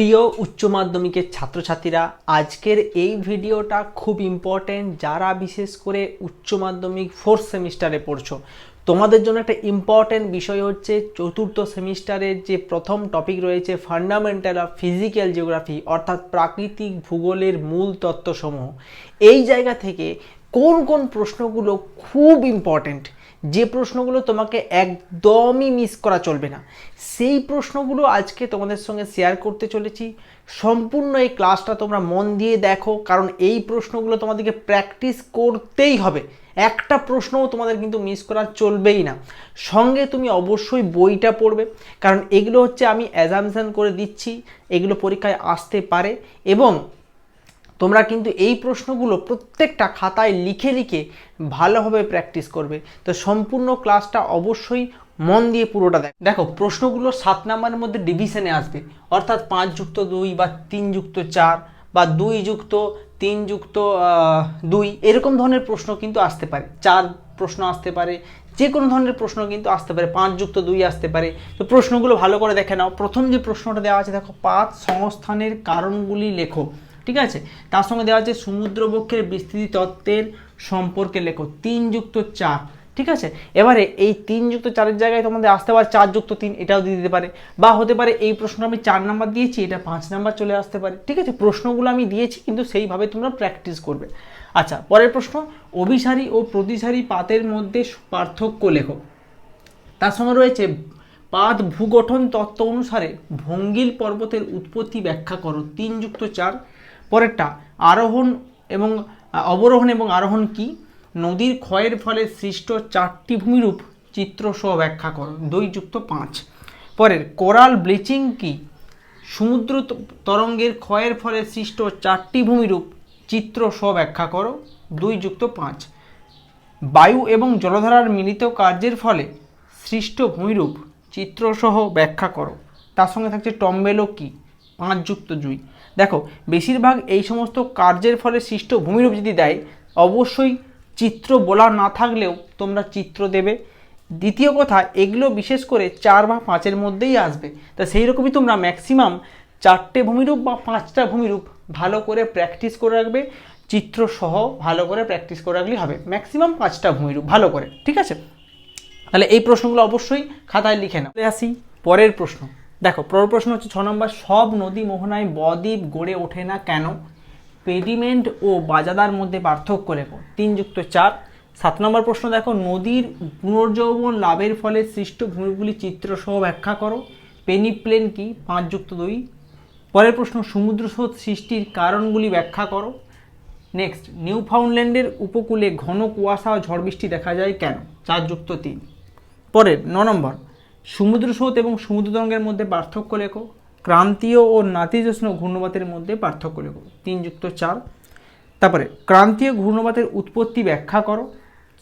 প্রিয় উচ্চ মাধ্যমিকের ছাত্রছাত্রীরা, আজকের এই ভিডিওটা খুব ইম্পর্টেন্ট যারা বিশেষ করে উচ্চ মাধ্যমিক ফোর্থ সেমিস্টারে পড়ছো। তোমাদের জন্য একটা ইম্পর্টেন্ট বিষয় হচ্ছে চতুর্থ সেমিস্টারের যে প্রথম টপিক রয়েছে ফান্ডামেন্টাল অফ ফিজিক্যাল জিওগ্রাফি অর্থাৎ প্রাকৃতিক ভূগোলের মূল তত্ত্বসমূহ। এই জায়গা থেকে কোন কোন প্রশ্নগুলো খুব ইম্পর্টেন্ট যে প্রশ্নগুলো তোমাকে একদমই মিস করা চলবে না। সেই প্রশ্নগুলো আজকে তোমাদের সঙ্গে শেয়ার করতে চলেছি। সম্পূর্ণ এই ক্লাসটা তোমরা মন দিয়ে দেখো, কারণ এই প্রশ্নগুলো তোমাদেরকে প্র্যাকটিস করতেই হবে। একটা প্রশ্নও তোমাদের কিন্তু মিস করা চলবেই না। সঙ্গে তুমি অবশ্যই বইটা পড়বে, কারণ এগুলো হচ্ছে আমি অ্যাজামশন করে দিচ্ছি, এগুলো পরীক্ষায় আসতে পারে এবং তোমরা কিন্তু এই প্রশ্নগুলো প্রত্যেকটা খাতায় লিখে লিখে ভালোভাবে প্র্যাকটিস করবে। তো সম্পূর্ণ ক্লাসটা অবশ্যই মন দিয়ে পুরোটা দেখ। দেখো, প্রশ্নগুলো সাত নাম্বারের মধ্যে ডিভিশনে আসবে। অর্থাৎ পাঁচ যুক্ত দুই বা তিন যুক্ত চার বা দুই যুক্ত, তিন যুক্ত দুই, এরকম ধরনের প্রশ্ন কিন্তু আসতে পারে। চার প্রশ্ন আসতে পারে যে কোনো ধরনের প্রশ্ন কিন্তু আসতে পারে। পাঁচ যুক্ত দুই আসতে পারে। তো প্রশ্নগুলো ভালো করে দেখে নাও। প্রথম যে প্রশ্নটা দেওয়া আছে, দেখো, পাঁচ সংস্থানের কারণগুলি লেখো। ঠিক আছে? তার সঙ্গে দেওয়া আছে সমুদ্রবক্ষের বিস্তৃতি তত্ত্বের সম্পর্কে লেখো, তিন যুক্ত চার, ঠিক আছে? এবারে এই তিন যুক্ত চারের জায়গায় তোমাদের আসতে পারে চার যুক্ত তিন, এটাও দিয়ে দিতে পারে। বা হতে পারে এই প্রশ্ন আমি চার নাম্বার দিয়েছি, এটা পাঁচ নাম্বার চলে আসতে পারে, ঠিক আছে? প্রশ্নগুলো আমি দিয়েছি, কিন্তু সেইভাবে তোমরা প্র্যাকটিস করবে। আচ্ছা পরের প্রশ্ন, অভিসারী ও প্রতিসারী পাতের মধ্যে পার্থক্য লেখো। তার সঙ্গে রয়েছে পাদ ভূগঠন তত্ত্ব অনুসারে ভঙ্গিল পর্বতের উৎপত্তি ব্যাখ্যা করো, তিন যুক্ত চার। পরেরটা, আরোহণ এবং, অবরোহণ এবং আরোহণ কি? নদীর ক্ষয়ের ফলে সৃষ্ট চারটি ভূমিরূপ চিত্র সহ ব্যাখ্যা করো, দুই যুক্ত পাঁচ। পরের, কোরাল ব্লিচিং কি? সমুদ্র তরঙ্গের ক্ষয়ের ফলে সৃষ্ট চারটি ভূমিরূপ চিত্র সহ ব্যাখ্যা করো, দুই যুক্ত পাঁচ। বায়ু এবং জলধারার মিলিত কার্যের ফলে সৃষ্ট ভূমিরূপ চিত্রসহ ব্যাখ্যা করো। তার সঙ্গে থাকছে টম্বেলো কি? পাঁচ যুক্ত জুই। দেখো, বেশিরভাগ এই সমস্ত কার্যের ফলে সৃষ্ট ভূমিরূপ যদি দেয়, অবশ্যই চিত্র বলা না থাকলেও তোমরা চিত্র দেবে। দ্বিতীয় কথা, এগুলো বিশেষ করে চার বা পাঁচের মধ্যেই আসবে। তা সেই রকমই তোমরা ম্যাক্সিমাম চারটে ভূমিরূপ বা পাঁচটা ভূমিরূপ ভালো করে প্র্যাকটিস করে রাখবে। চিত্র সহ ভালো করে প্র্যাকটিস করে রাখলেই হবে। ম্যাক্সিমাম পাঁচটা ভূমিরূপ ভালো করে, ঠিক আছে? তাহলে এই প্রশ্নগুলো অবশ্যই খাতায় লিখে চলে আসি পরের প্রশ্ন। দেখো প্রশ্ন হচ্ছে ছ নম্বর, সব নদী মোহনায় বদ্বীপ গড়ে ওঠে না কেন? পেডিমেন্ট ও বাজাদার মধ্যে পার্থক্য লেখো তিন যুক্ত চার। সাত নম্বর প্রশ্ন দেখো, নদীর পুনর্যৌবন লাভের ফলে সৃষ্ট ভূমিগুলি চিত্রসহ ব্যাখ্যা করো। পেনিপ্লেন কি? পাঁচ যুক্ত দুই। পরের প্রশ্ন সমুদ্র স্রোত সৃষ্টির কারণগুলি ব্যাখ্যা করো। নেক্সট নিউ ফাউন্ডল্যান্ডের উপকূলে ঘন কুয়াশা ও ঝড় বৃষ্টি দেখা যায় কেন? চার যুক্ত তিন। পরের, ন নম্বর। সমুদ্র স্রোত এবং সমুদ্র তরঙ্গের মধ্যে পার্থক্য লেখো। ক্রান্তীয় ও নাতিজোষ্ণ ঘূর্ণবাতের মধ্যে পার্থক্য লেখো। তিন যুক্ত চার। তারপরে, ক্রান্তীয় ঘূর্ণবাতের উৎপত্তি ব্যাখ্যা করো।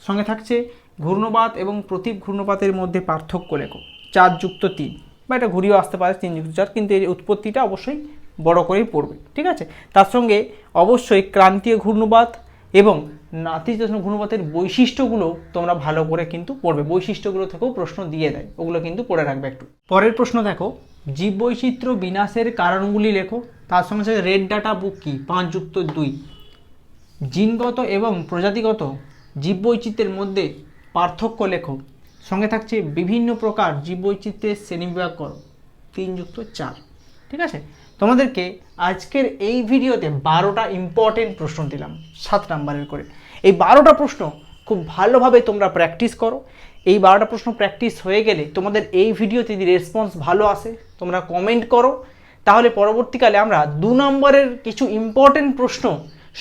সঙ্গে থাকছে ঘূর্ণবাত এবং প্রতীপ ঘূর্ণপাতের মধ্যে পার্থক্য লেখো। চার যুক্ত তিন। বা এটা ঘুরিয়েও আসতে পারে তিন যুক্ত চার, কিন্তু এর উৎপত্তিটা অবশ্যই বড় করেই পড়বে। ঠিক আছে? তার সঙ্গে অবশ্যই ক্রান্তীয় ঘূর্ণবাত এবং নাতিশীতোষ্ণ ঘূর্ণপাতের বৈশিষ্ট্যগুলো তোমরা ভালো করে কিন্তু পড়বে। বৈশিষ্ট্যগুলো থেকেও প্রশ্ন দিয়ে দেয়। ওগুলো কিন্তু পড়ে রাখবে একটু। পরের প্রশ্ন দেখো, জীববৈচিত্র্য বিনাশের কারণগুলি লেখো। তার সঙ্গে সঙ্গে রেড ডাটা বুক কি? পাঁচ যুক্ত দুই। জিনগত এবং প্রজাতিগত জীববৈচিত্র্যের মধ্যে পার্থক্য লেখো। সঙ্গে থাকছে বিভিন্ন প্রকার জীববৈচিত্র্যের শ্রেণীবিভাগ করো। তিন যুক্ত চার। ঠিক আছে? তোমাদেরকে আজকের এই ভিডিওতে বারোটা ইম্পর্টেন্ট প্রশ্ন দিলাম, সাত নাম্বারের করে। এই বারোটা প্রশ্ন খুব ভালোভাবে তোমরা প্র্যাকটিস করো। এই বারোটা প্রশ্ন প্র্যাকটিস হয়ে গেলে তোমাদের এই ভিডিওতে যদি রেসপন্স ভালো আসে, তোমরা কমেন্ট করো। তাহলে পরবর্তীকালে আমরা দু নম্বরের কিছু ইম্পর্টেন্ট প্রশ্ন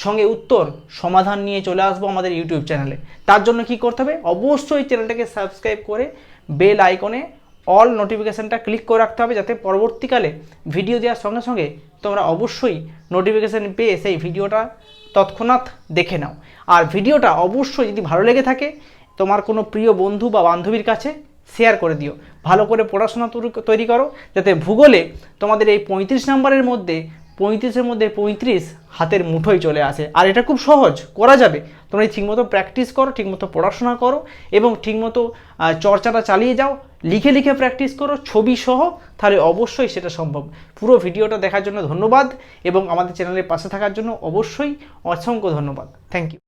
সঙ্গে উত্তর, সমাধান নিয়ে চলে আসব আমাদের ইউটিউব চ্যানেলে তার জন্য কি করতে হবে? অবশ্যই চ্যানেলটাকে সাবস্ক্রাইব করে বেল আইকনে অল নোটিফিকেশানটা ক্লিক করে রাখতে হবে যাতে পরবর্তীকালে ভিডিও দেওয়ার সঙ্গে সঙ্গে তোমরা অবশ্যই নোটিফিকেশান পেয়ে সেই ভিডিওটা তৎক্ষণাৎ দেখে নাও। আর ভিডিওটা অবশ্যই যদি ভালো লেগে থাকে, তোমার কোনো প্রিয় বন্ধু বা বান্ধবীর কাছে শেয়ার করে দিও। ভালো করে পড়াশোনা তৈরি- করো, যাতে ভূগোলে তোমাদের এই পঁয়ত্রিশ নম্বরের মধ্যে, পঁয়ত্রিশের মধ্যে পঁয়ত্রিশ হাতের মুঠোয় চলে আসে। আর এটা খুব সহজ, করা যাবে। তোমরা ঠিকমতো প্র্যাকটিস করো, ঠিকমতো পড়াশোনা করো এবং ঠিকমতো চর্চাটা চালিয়ে যাও। লিখে লিখে প্র্যাকটিস করো, ছবি সহ, তাহলে অবশ্যই সেটা সম্ভব। পুরো ভিডিওটা দেখার জন্য ধন্যবাদ এবং আমাদের চ্যানেলের পাশে থাকার জন্য অবশ্যই অসংখ্য ধন্যবাদ। Thank you